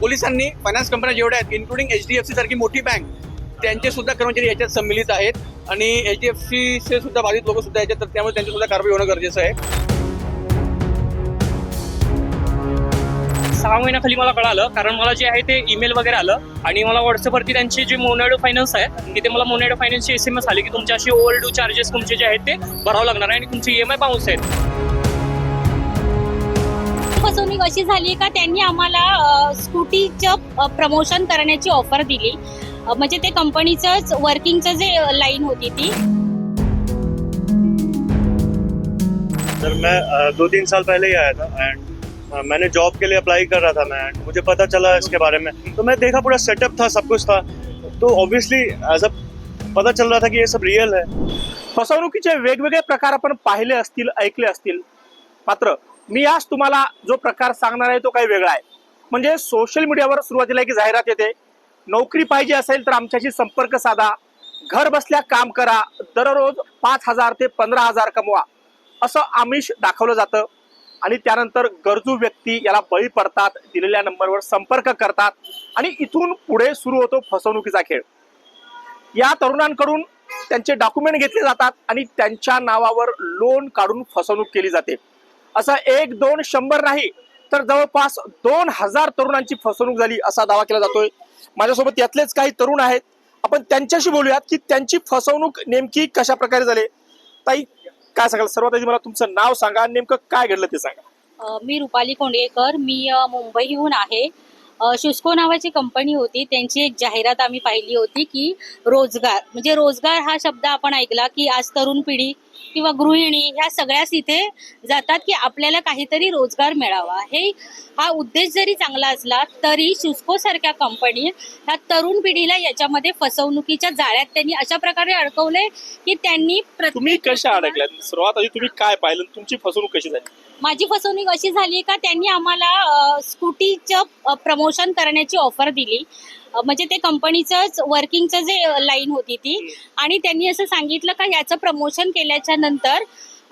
पोलिसांनी फायनान्स कंपन्या जेवढ्या आहेत including H D F C सारखी मोठी बँक त्यांचे सुद्धा कर्मचारी याच्यात सम्मिलित आहेत. आणि एच डी एफ चे सुद्धा बाधित लोक सुद्धा याच्यात तर त्यामुळे त्यांची सुद्धा कारवाई होणं गरजेचं आहे. सहा महिन्याखाली मला कळालं कारण मला जे आहे ते ईमेल वगैरे आलं. आणि मला व्हॉट्सअपवरती त्यांची जे मोनॅडो फायनान्स आहे तिथे मला मोनॅडो फायनान्सची एस एम एस आली की तुमचे असे ओव्हर डू चार्जेस तुमचे जे आहेत ते भरावं लागणार आहे आणि तुमचे ई एम आय बाउन्स आहेत फसवणूक अशी झाली का त्यांनी आम्हाला स्कूटीचं प्रमोशन करण्याची ऑफर दिली. म्हणजे ते कंपनीचंच वर्किंगचं जे लाईन होती ती. सर मैं दो तीन साल पहले ही आया था एंड मैंने जॉब के लिए अप्लाई कर रहा था मैं and मुझे पता चला इसके बारे में। तो मैं देखा पूरा सेटअप था सब कुछ था। तो ऑब्वियसली एज अ पता चल रहा था कि ये सब रियल है। फसवणुकीचे वेगवेगळे प्रकार आपण पाहिले असतील ऐकले असतील. मात्र मी आज तुम्हाला जो प्रकार सांगणार आहे तो काही वेगळा आहे. म्हणजे सोशल मीडियावर सुरुवातीला एक जाहिरात येते. नोकरी पाहिजे असेल तर आमच्याशी संपर्क साधा. घर बसल्या काम करा. दररोज पाच हजार ते पंधरा हजार कमवा. असं आमिष दाखवलं जातं. आणि त्यानंतर गरजू व्यक्ती याला बळी पडतात दिलेल्या नंबरवर संपर्क करतात आणि इथून पुढे सुरू होतो फसवणुकीचा खेळ. या तरुणांकडून त्यांचे डॉक्युमेंट घेतले जातात आणि त्यांच्या नावावर लोन काढून फसवणूक केली जाते. असा एक दोन शंभर नाही तर जवळपास दोन हजार तरुणांची फसवणूक झाली असा दावा केला जातोय. माझ्यासोबत यातलेच काही तरुण आहेत. आपण त्यांच्याशी बोलूयात की त्यांची फसवणूक नेमकी कशा प्रकारे झाली? ताई काय सांगाल? सर्वात आधी मला तुमचं नाव सांगा नेमकं काय घडलं ते सांगा. मी रुपाली कोंडेकर. मी मुंबईहून आहे. शुस्को नावाची कंपनी होती. त्यांची एक जाहिरात आम्ही पाहिली होती की रोजगार. म्हणजे रोजगार हा शब्द आपण ऐकला की आज तरुण पिढी किंवा गृहिणी ह्या सगळ्याच इथे जातात की आपल्याला काहीतरी रोजगार मिळावा. हे हा उद्देश जरी चांगला असला तरी शुस्को सारख्या कंपनी ह्या तरुण पिढीला याच्यामध्ये फसवणुकीच्या जाळ्यात त्यांनी अशा प्रकारे अडकवले की त्यांनी तुम्ही कशा अडकल्यात? सर्वात आधी तुम्ही काय पाहिलं तुमची फसवणूक कशी झाली? माझी फसवणूक अशी झाली का त्यांनी आम्हाला स्कूटीचं प्रमोशन करण्याची ऑफर दिली. म्हणजे ते कंपनीचंच वर्किंगचं जे लाईन होती ती. आणि त्यांनी असं सांगितलं का याचं प्रमोशन केल्याच्यानंतर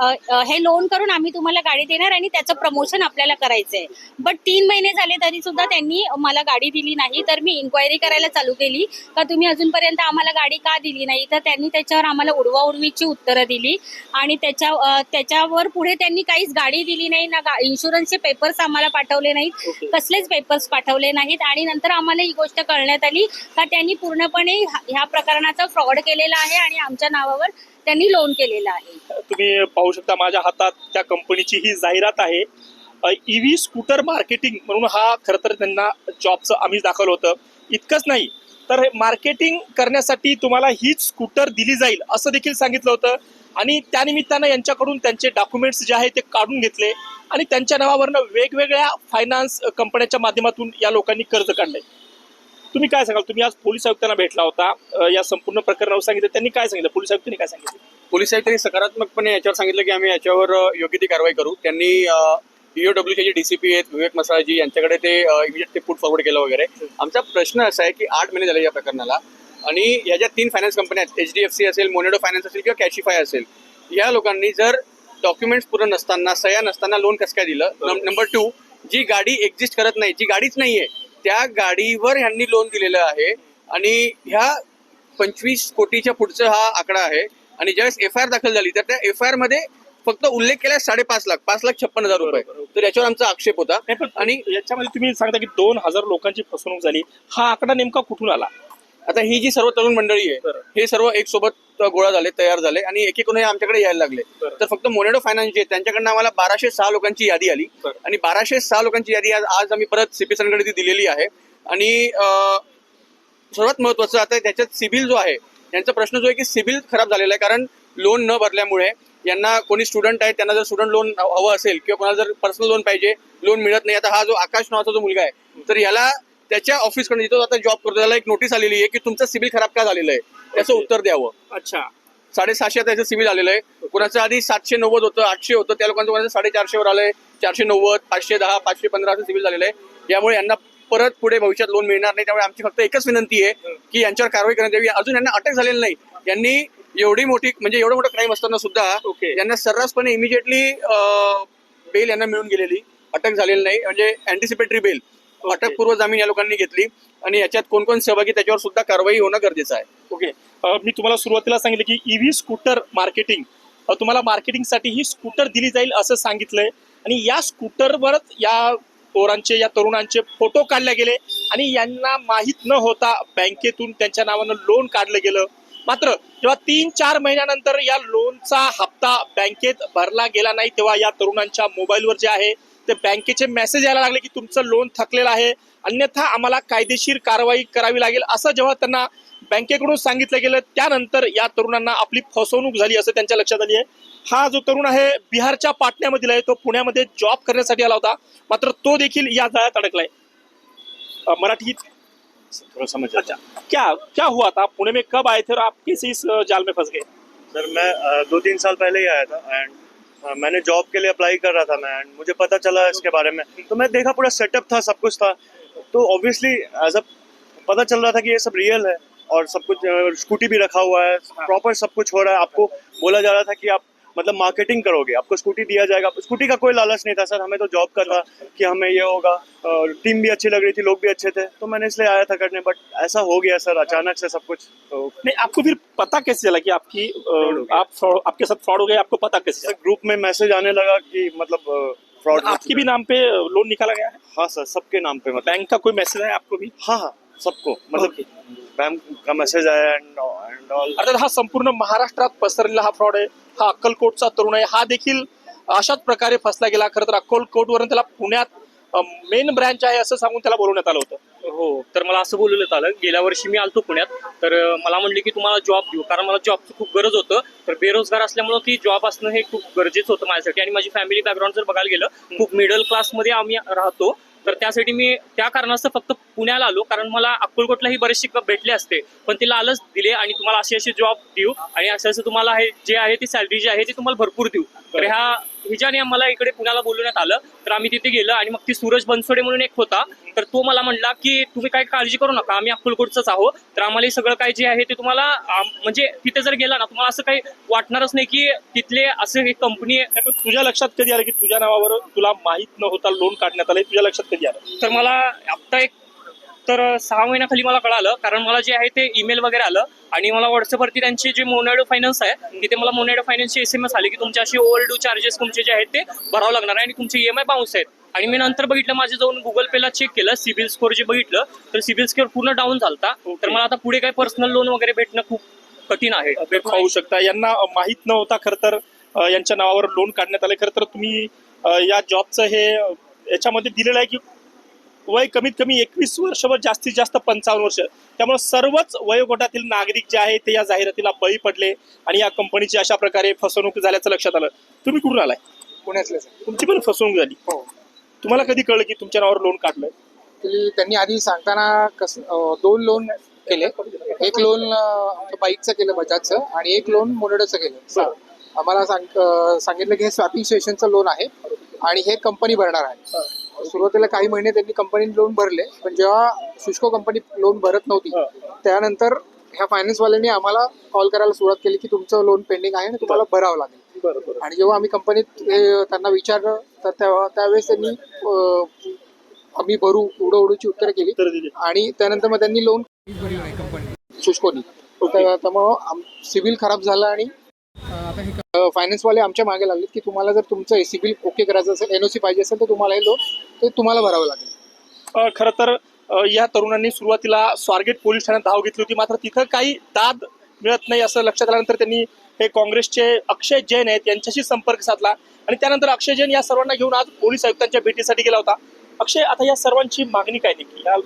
हे लोन करून आम्ही तुम्हाला गाडी देणार आणि त्याचं प्रमोशन आपल्याला करायचंय. बट तीन महिने झाले तरी सुद्धा त्यांनी मला गाडी दिली नाही. तर मी इन्क्वायरी करायला चालू केली. का तुम्ही अजूनपर्यंत आम्हाला गाडी का दिली नाही? तर त्यांनी त्याच्यावर आम्हाला उडवा उडवीची उत्तरं दिली. आणि त्याच्या त्याच्यावर पुढे त्यांनी काहीच गाडी दिली नाही. ना गा- इन्शुरन्सचे पेपर्स आम्हाला पाठवले नाहीत. कसलेच पेपर्स पाठवले नाहीत. आणि नंतर आम्हाला ही गोष्ट कळण्यात आली. का त्यांनी पूर्णपणे ह्या प्रकरणाचा फ्रॉड केलेला आहे आणि आमच्या नावावर त्यांनी लोन केलेलं आहे. तुम्ही पाहू शकता माझ्या हातात त्या कंपनीची ही जाहिरात आहे. ईव्ही स्कूटर मार्केटिंग म्हणून हा खरं तर त्यांना जॉबचं आम्ही दाखवलं होतं. इतकंच नाही तर मार्केटिंग करण्यासाठी तुम्हाला हीच स्कूटर दिली जाईल असं देखील सांगितलं होतं. आणि त्यानिमित्तानं यांच्याकडून त्यांचे डॉक्युमेंट्स जे आहे ते काढून घेतले आणि त्यांच्या नावावरनं वेगवेगळ्या फायनान्स कंपन्यांच्या माध्यमातून या लोकांनी कर्ज काढले तुम्ही काय सांगाल? तुम्ही आज पोलीस आयुक्तांना भेटला होता या संपूर्ण प्रकरणावर सांगितलं. त्यांनी काय सांगितलं? पोलीस आयुक्तांनी काय सांगितलं? पोलीस आयुक्तांनी सकारात्मकपणे याच्यावर सांगितलं की आम्ही याच्यावर योग्य ती कारवाई करू. त्यांनी ईओडब्ल्यूचे जे डीसीपी आहेत विवेक मसाळजी यांच्याकडे ते इमिजिएट ते फूड फॉरवर्ड केलं वगैरे. आमचा प्रश्न असा आहे की आठ महिने झाले या प्रकरणाला. आणि या ज्या तीन फायनान्स कंपन्या आहेत एच डी एफ सी असेल मोनेडो फायनान्स असेल किंवा कॅशिफाय असेल या लोकांनी जर डॉक्युमेंट्स पूर्ण नसताना सह्या नसताना लोन कसं काय दिलं? नंबर टू जी गाडी एक्झिस्ट करत नाही जी गाडीच नाही आहे त्या गाडीवर ह्यांनी लोन दिलेलं आहे. आणि ह्या पंचवीस कोटीच्या पुढचा हा आकडा आहे. आणि ज्यावेळेस एफ आय आर दाखल झाली तर त्या एफ आय आरमध्ये फक्त उल्लेख केला साडेपाच लाख पाच लाख छप्पन हजार रुपये. तर याच्यावर आमचा आक्षेप होता. आणि याच्यामध्ये तुम्ही सांगता की दोन हजार लोकांची फसवणूक झाली. हा आकडा नेमका कुठून आला? आता ही जी सर्व तरुण मंडळी आहे. हे सर्व एक सोबत गोळा झाले तयार झाले आणि एक एक आमच्याकडे यायला लागले. तर फक्त मोनेडो फायनान्स जे आहे, त्यांच्याकडनं आम्हाला बाराशे सहा लोकांची यादी आली. आणि बाराशे सहा लोकांची यादी आज आज आम्ही परत सीपीएसकडे ती दिलेली आहे आणि सर्वात महत्वाचं आता त्याच्यात सिबिल जो आहे यांचा प्रश्न जो आहे की सिबिल खराब झालेला आहे कारण लोन न भरल्यामुळे यांना कोणी स्टुडंट आहे त्यांना जर स्टुडंट लोन हवं असेल किंवा कोणाला जर पर्सनल लोन पाहिजे लोन मिळत नाही आता हा जो आकाश नावाचा जो मुलगा आहे तर याला त्याच्या ऑफिसकडे जिथं आता जॉब करतो त्याला एक नोटीस आलेली आहे की तुमचं सिबिल खराब का झालेलं आहे? त्याचं. उत्तर द्यावं. अच्छा. साडेसहाशे त्याचं सिबिल आलेलं आहे. कुणाचं आधी सातशे नव्वद होतं आठशे होतं त्या लोकांचं कोणाचं साडेचारशेवर आलंय चारशे नव्वद पाचशे दहा पाचशे पंधरा असं सिबिल झालेलं आहे. यामुळे यांना परत पुढे भविष्यात लोन मिळणार नाही त्यामुळे आमची फक्त एकच विनंती आहे की यांच्यावर कारवाई करण्यात यावी. अजून यांना अटक झालेली नाही. यांनी एवढी मोठी म्हणजे एवढं मोठं क्राईम असताना सुद्धा. यांना सर्रासपणे इमिजिएटली बेल यांना मिळून गेलेली. अटक झालेली नाही. म्हणजे अँटिसिपेटरी बेल अटकपूर्व जामीन या लोकांनी घेतली आणि याच्यात कोण कोण सहभागी त्याच्यावर सुद्धा कारवाई होणं गरजेचं आहे. ओके. मी तुम्हाला सुरुवातीला सांगितलं की ईव्ही स्कूटर मार्केटिंग तुम्हाला मार्केटिंगसाठी ही स्कूटर दिली जाईल असं सांगितलंय. आणि या स्कूटरवरच या पोरांचे या तरुणांचे फोटो काढले गेले आणि यांना माहीत न होता बँकेतून त्यांच्या नावानं लोन काढलं गेलं. मात्र जेव्हा तीन चार महिन्यानंतर या लोनचा हप्ता बँकेत भरला गेला नाही तेव्हा या तरुणांच्या मोबाईलवर जे आहे ते बँकेचे मेसेज यायला लागले की तुमचं लोन थकलेलं आहे. अन्यथा आम्हाला कायदेशीर कारवाई करावी लागेल. असं जेव्हा त्यांना बँकेकडून सांगितलं गेलं त्यानंतर या तरुणांना आपली फसवणूक झाली असं त्यांच्या लक्षात आली आहे. हा जो तरुण आहे बिहारच्या पाटण्यामधील आहे. तो पुण्यामध्ये जॉब करण्यासाठी आला होता. मात्र तो देखील या जाळ्यात अडकलाय. मराठीत थोड़ा समझ अच्छा. क्या क्या हुआ था? पुणे में कब आए थे और आप कैसे इस जाल में फंस गए? सर मैं दो तीन साल पहले ही आया था एंड मैंने जॉब के लिए अप्लाई कर रहा था मैं एंड मुझे पता चला इसके बारे में। तो मैं देखा पूरा सेटअप था, सब कुछ था। तो ऑब्वियसली एज अ पता चल रहा था कि ये सब रियल है, और सब कुछ स्कूटी भी रखा हुआ है प्रॉपर सब कुछ हो रहा है। आपको बोला जा रहा था कि आप मतलब मार्केटिंग करोगे? आपको स्कूटी दिया जाएगा। स्कूटी का कोई लालच नहीं था सर। हमें तो जॉब का था कि हमें ये होगा। और टीम भी अच्छी लग रही थी लोग भी अच्छे थे। तो मैंने इसलिए आया था करने बट ऐसा हो गया सर अचानक से सब कुछ। तो नहीं आपको फिर पता कैसे चला कि आपकी। आप fraud- आपके साथ फ्रॉड हो गया? आपको पता कैसे सर ग्रुप में मैसेज आने लगा कि मतलब फ्रॉड आपके भी नाम पे लोन निकाला गया है? हाँ सर सबके नाम पे मतलब। बैंक का कोई मैसेज है आपको भी? हाँ हाँ। सबको मतलब बैंक का मैसेज आया एंड एंड ऑल अर्थात हा संपूर्ण महाराष्ट्रात पसरलेला हा फ्रॉड आहे. हा अक्कलकोटचा तरुण आहे. हा देखील अशाच प्रकारे फसला गेला. खरं तर अक्कलकोटवरून त्याला पुण्यात मेन ब्रँच आहे असं सांगून त्याला बोलवण्यात आलं होतं. हो तर मला असं बोलवण्यात आलं गेल्या वर्षी मी आलतो पुण्यात. तर मला म्हणले की तुम्हाला जॉब देऊ कारण मला जॉबचं खूप गरज होतं. तर बेरोजगार असल्यामुळं की जॉब असणं हे खूप गरजेचं होतं माझ्यासाठी. आणि माझी फॅमिली बॅकग्राऊंड जर बघायला गेलं खूप मिडल क्लासमध्ये आम्ही राहतो. तर त्यासाठी मी त्या कारणास्तव फक्त पुण्याला आलो कारण मला अक्कलकोटलाही बरेचसे भेटले असते. पण ते लालच दिले आणि तुम्हाला असे असे जॉब देऊ आणि असं असं तुम्हाला हे जे आहे ती सॅलरी जी आहे ती तुम्हाला भरपूर देऊ. तर ह्या हिच्याने आम्हाला इकडे पुण्याला बोलवण्यात आलं तर आम्ही तिथे गेलो आणि मग ती सूरज बनसोडे म्हणून एक होता. तर तो मला म्हणला की तुम्ही काही काळजी करू नका आम्ही अक्कलकोटचंच आहोत. तर आम्हाला हे सगळं काय जे आहे ते तुम्हाला म्हणजे तिथे जर गेला ना तुम्हाला असं काही वाटणारच नाही की तिथले असं एक कंपनी पण तुझ्या लक्षात कधी आलं की तुझ्या नावावर तुला माहीत न होता लोन काढण्यात आलं तुझ्या लक्षात कधी आलं? तर मला आत्ता एक तर सहा महिन्याखाली मला कळालं. कारण मला जे आहे ते ईमेल वगैरे आलं. आणि मला व्हॉट्सअपवरती त्यांचे जे मोनॅडो फायनान्स आहे तिथे मला मोनॅडो फायनान्सचे एस एम एस आले की तुमचे असे ओव्हर ड्यू चार्जेस तुमचे जे आहेत ते भरावं लागणार आहे आणि तुमचे ई एम आय बाउन्स आहेत. आणि मी नंतर बघितलं माझे जाऊन गुगल पेला चेक केलं सिबिल स्कोर जे बघितलं तर सिबिल स्कोर पूर्ण डाऊन झालता. तर मला आता पुढे काही पर्सनल लोन वगैरे भेटणं खूप कठीण आहे. पाहू शकता. यांना माहीत नव्हता खरं तर यांच्या नावावर लोन काढण्यात आले खरं तर तुम्ही या जॉबचं हे याच्यामध्ये दिलेलं आहे की वय कमीत कमी एकवीस वर्ष व जास्तीत जास्त पंचावन्न वर्ष. त्यामुळे सर्वच वयोगटातील नागरिक जे आहे ते या जाहिरातीला बळी पडले आणि या कंपनीची अशा प्रकारे फसवणूक झाल्याचं लक्षात आलं. तुम्ही कुठून आलाय? पुण्यातलेच आहे. तुमची पण फसवणूक झाली. हो. तुम्हाला कधी कळलं की तुमच्या नावावर लोन काढलंय? त्यांनी आधी सांगताना कस दोन लोन केले. एक लोन बाईकचं केलं बजाजचं आणि एक लोन मोरेडोचं केलं. आम्हाला सांग सांगितलं की हे स्वॅपिंग स्टेशनचं लोन आहे आणि हे कंपनी भरणार आहे. सुरुवातीला काही महिने त्यांनी कंपनी लोन भरले पण जेव्हा शुष्को कंपनी लोन भरत नव्हती त्यानंतर ह्या फायनान्सवाल्यांनी आम्हाला कॉल करायला सुरुवात केली की तुमचं लोन पेंडिंग आहे आणि तुम्हाला भरावं लागेल. बरोबर आणि जेव्हा आम्ही कंपनीत हे त्यांना विचारलं तर तेव्हा त्यावेळेस त्यांनी आम्ही भरू उडो उडूची उत्तरं केली. आणि त्यानंतर मग त्यांनी लोन शुष्कोनी तर- त्यामुळं सिबिल खराब झाला आणि फायनान्सवाले आमच्या मागे लागले की तुम्हाला जर तुमचं सिबिल ओके करायचं असेल एनओसी पाहिजे असेल तर तुम्हाला हे लोन ते तुम्हाला भरावं लागेल. खरं तर या तरुणांनी सुरुवातीला स्वारगेट पोलीस ठाण्यात धाव घेतली होती मात्र तिथं काही दाद मिळत नाही असं लक्षात आल्यानंतर त्यांनी हे काँग्रेसचे अक्षय जैन आहेत यांच्याशी संपर्क साधला. आणि त्यानंतर अक्षय जैन या सर्वांना घेऊन आज पोलीस आयुक्तांच्या भेटीसाठी गेला होता. अक्षय आता या सर्वांची मागणी काय नेमकी? या-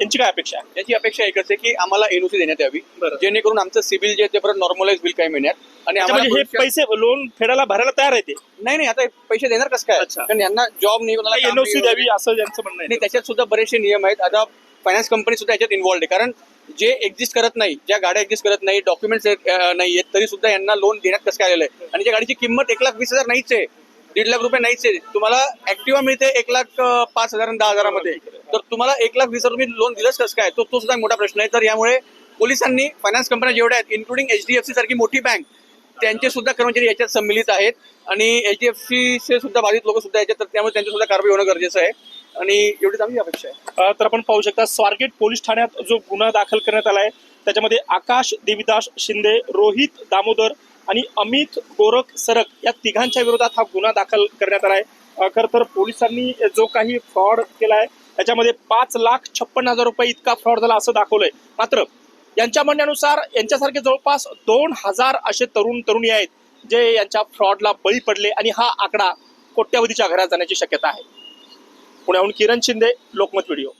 यांची काय अपेक्षा आहे? याची अपेक्षा एकच आहे की आम्हाला एनओसी देण्यात यावी जेणेकरून आमचं सिबिल जे ते परत नॉर्मलाइज होईल काही महिन्यात आणि अच्छा, आम्हाला म्हणजे हे पैसे लोन फेडायला भरायला तयार आहे ते? नाही नाही आता पैसे देणार कसं काय. कारण यांना जॉब नाही कोणाला एनओसी द्यावी. असं यांचं म्हणणं नाही त्याच्यात सुद्धा बरेचसे नियम आहेत. आता फायनान्स कंपनी सुद्धा याच्यात इन्व्हॉल्ड आहे. कारण जे एक्झिस्ट करत नाही ज्या गाड्या एक्झिस्ट करत नाही डॉक्युमेंट्स नाही आहेत तरी सुद्धा यांना लोन देण्यात कसं काय आलेलं आहे? आणि ज्या गाडीची किंमत एक लाख वीस हजार नाहीच आहे. दीड लाख रुपये नाहीच आहे. तुम्हाला ऍक्टिव्हा मिळते एक लाख पाच हजार आणि दहा हजारामध्ये. तर तुम्हाला एक लाख वीस हजार तुम्ही लोन दिलंच कसं काय? तो तो सुद्धा मोठा प्रश्न आहे. तर यामुळे पोलिसांनी फायनान्स कंपन्या जेवढ्या आहेत including H D F C सारखी मोठी बँक त्यांचे सुद्धा कर्मचारी याच्यात सम्मिलित आहेत. आणि एच डी एफ चे सुद्धा बाधित लोक सुद्धा याच्यात तर त्यामुळे त्यांची सुद्धा कारवाई होणं गरजेचं आहे. आणि एवढीच आमची अपेक्षा आहे. तर आपण पाहू शकता स्वारगेट पोलीस ठाण्यात जो गुन्हा दाखल करण्यात आला आहे त्याच्यामध्ये आकाश देविदास शिंदे रोहित दामोदर आणि अमित गोरख सरक या तिघांच्या विरोधात हा गुन्हा दाखल करण्यात आला आहे. खरं तर पोलिसांनी जो काही फ्रॉड केला आहे त्याच्यामध्ये पाच लाख छप्पन हजार रुपये इतका फ्रॉड झाला असं दाखवलंय. मात्र यांच्या म्हणण्यानुसार यांच्यासारखे जवळपास दोन हजार असे तरुण तरुणी आहेत जे यांच्या फ्रॉडला बळी पडले आणि हा आकडा कोट्यावधीच्या घरात जाण्याची शक्यता आहे. पुण्याहून किरण शिंदे लोकमत व्हिडिओ.